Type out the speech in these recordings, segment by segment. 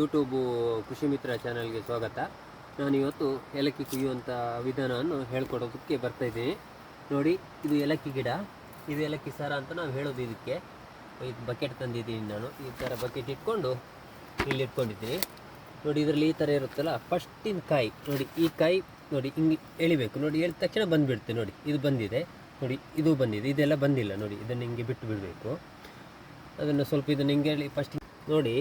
YouTube ಕೃಷಿ ಮಿತ್ರ ಚಾನಲ್ಗೆ ಸ್ವಾಗತ. ನಾನು ಇವತ್ತು ಏಲಕ್ಕಿ ಕುಯ್ಯುವಂಥ ವಿಧಾನವನ್ನು ಹೇಳ್ಕೊಡೋದಕ್ಕೆ ಬರ್ತಾಯಿದ್ದೀನಿ ನೋಡಿ, ಇದು ಏಲಕ್ಕಿ ಗಿಡ. ಇದು ಏಲಕ್ಕಿ ಸಾರ ಅಂತ ನಾವು ಹೇಳೋದು ಇದಕ್ಕೆ. ಇದು ಬಕೆಟ್ ತಂದಿದ್ದೀನಿ ನಾನು. ಈ ಥರ ಬಕೆಟ್ ಇಟ್ಕೊಂಡು ಇಲ್ಲಿ ಇಟ್ಕೊಂಡಿದ್ದೀನಿ. ನೋಡಿ, ಇದರಲ್ಲಿ ಈ ಥರ ಇರುತ್ತಲ್ಲ ಫಸ್ಟಿನ ಕಾಯಿ. ನೋಡಿ, ಈ ಕಾಯಿ, ನೋಡಿ, ಹಿಂಗೆ ಎಳಿಬೇಕು. ನೋಡಿ, ಎಳಿದ ತಕ್ಷಣ ಬಂದುಬಿಡುತ್ತೆ, ನೋಡಿ. ಇದು ಬಂದಿದೆ. ನೋಡಿ, ಇದು ಬಂದಿದೆ. ಇದೆಲ್ಲ ಬಂದಿಲ್ಲ. ನೋಡಿ, ಇದನ್ನು ಹಿಂಗೆ ಬಿಟ್ಟು ಬಿಡಬೇಕು ಅದನ್ನು ಸ್ವಲ್ಪ ಇದನ್ನು ಹಿಂಗೆ ಹೇಳಿ ಫಸ್ಟ್ ನೋಡಿ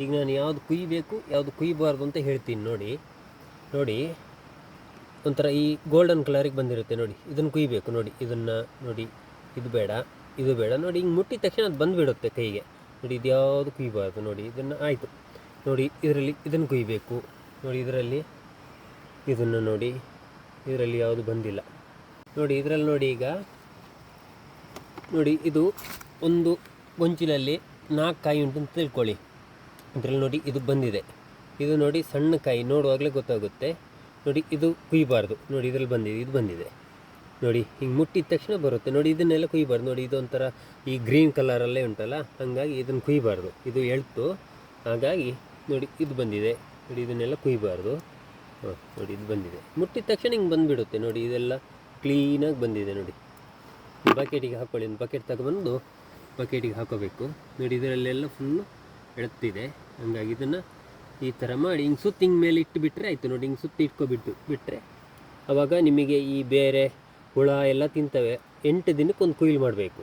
ಈಗ ನಾನು ಯಾವುದು ಕುಯ್ಯಬೇಕು ಯಾವುದು ಕುಯ್ಯಬಾರ್ದು ಅಂತ ಹೇಳ್ತೀನಿ, ನೋಡಿ. ನೋಡಿ. ಒಂಥರ ಈ ಗೋಲ್ಡನ್ ಕಲರಿಗೆ ಬಂದಿರುತ್ತೆ, ನೋಡಿ. ಇದನ್ನು ಕುಯ್ಬೇಕು, ನೋಡಿ. ಇದನ್ನು, ನೋಡಿ. ಇದು ಬೇಡ ಇದು ಬೇಡ. ನೋಡಿ, ಹಿಂಗೆ ಮುಟ್ಟಿದ ತಕ್ಷಣ ಅದು ಬಂದುಬಿಡುತ್ತೆ ಕೈಗೆ. ನೋಡಿ, ಇದು ಯಾವುದು ಕುಯ್ಯಬಾರ್ದು ನೋಡಿ. ಇದನ್ನು ಆಯಿತು. ನೋಡಿ, ಇದರಲ್ಲಿ ಇದನ್ನು ಕುಯ್ಬೇಕು. ನೋಡಿ, ಇದರಲ್ಲಿ ಇದನ್ನು, ನೋಡಿ. ಇದರಲ್ಲಿ ಯಾವುದು ಬಂದಿಲ್ಲ. ನೋಡಿ, ಇದರಲ್ಲಿ ನೋಡಿ ಈಗ. ನೋಡಿ, ಇದು ಒಂದು ಗೊಂಚಿನಲ್ಲಿ ನಾಲ್ಕು ಕಾಯಿ ಉಂಟು ಅಂತ ತಿಳ್ಕೊಳ್ಳಿ. ಇದರಲ್ಲಿ ನೋಡಿ ಇದು ಬಂದಿದೆ. ಇದು ನೋಡಿ ಸಣ್ಣ ಕಾಯಿ ನೋಡುವಾಗಲೇ ಗೊತ್ತಾಗುತ್ತೆ. ನೋಡಿ ಇದು ಕುಯ್ಯಬಾರ್ದು ನೋಡಿ ಇದರಲ್ಲಿ ಬಂದಿದೆ, ಇದು ಬಂದಿದೆ. ನೋಡಿ ಹಿಂಗೆ ಮುಟ್ಟಿದ ತಕ್ಷಣ ಬರುತ್ತೆ. ನೋಡಿ ಇದನ್ನೆಲ್ಲ ಕುಯ್ಯಬಾರ್ದು ನೋಡಿ ಇದೊಂಥರ ಈ ಗ್ರೀನ್ ಕಲರಲ್ಲೇ ಉಂಟಲ್ಲ? ಹಾಗಾಗಿ ಇದನ್ನು ಕುಯ್ಯಬಾರ್ದು ಇದು ಎಳ್ತು. ಹಾಗಾಗಿ ನೋಡಿ ಇದು ಬಂದಿದೆ. ನೋಡಿ ಇದನ್ನೆಲ್ಲ ಕುಯ್ಯಬಾರ್ದು ಹಾಂ, ನೋಡಿ ಇದು ಬಂದಿದೆ. ಮುಟ್ಟಿದ ತಕ್ಷಣ ಹಿಂಗೆ ಬಂದುಬಿಡುತ್ತೆ. ನೋಡಿ ಇದೆಲ್ಲ ಕ್ಲೀನಾಗಿ ಬಂದಿದೆ ನೋಡಿ. ಬಕೆಟಿಗೆ ಹಾಕ್ಕೊಳ್ಳಿ ಬಕೆಟ್ ತಗೊಬಂದು ಬಕೆಟಿಗೆ ಹಾಕೋಬೇಕು. ನೋಡಿ ಇದರಲ್ಲೆಲ್ಲ ಫುಲ್ಲು ಎಳುತ್ತಿದೆ ಹಂಗಾಗಿ ಇದನ್ನು ಈ ಥರ ಮಾಡಿ ಹಿಂಗೆ ಸುತ್ತಿ ಹಿಂಗೆ ಮೇಲೆ ಇಟ್ಟು ಬಿಟ್ಟರೆ ಆಯಿತು ನೋಡಿ, ಹಿಂಗೆ ಸುತ್ತಿ ಇಟ್ಕೊಬಿಟ್ಟು ಬಿಟ್ಟರೆ ಆವಾಗ ನಿಮಗೆ ಈ ಬೇರೆ ಹುಳ ಎಲ್ಲ ತಿಂತವೆ. ಎಂಟು ದಿನಕ್ಕೆ ಒಂದು ಕುಯ್ಲು ಮಾಡಬೇಕು.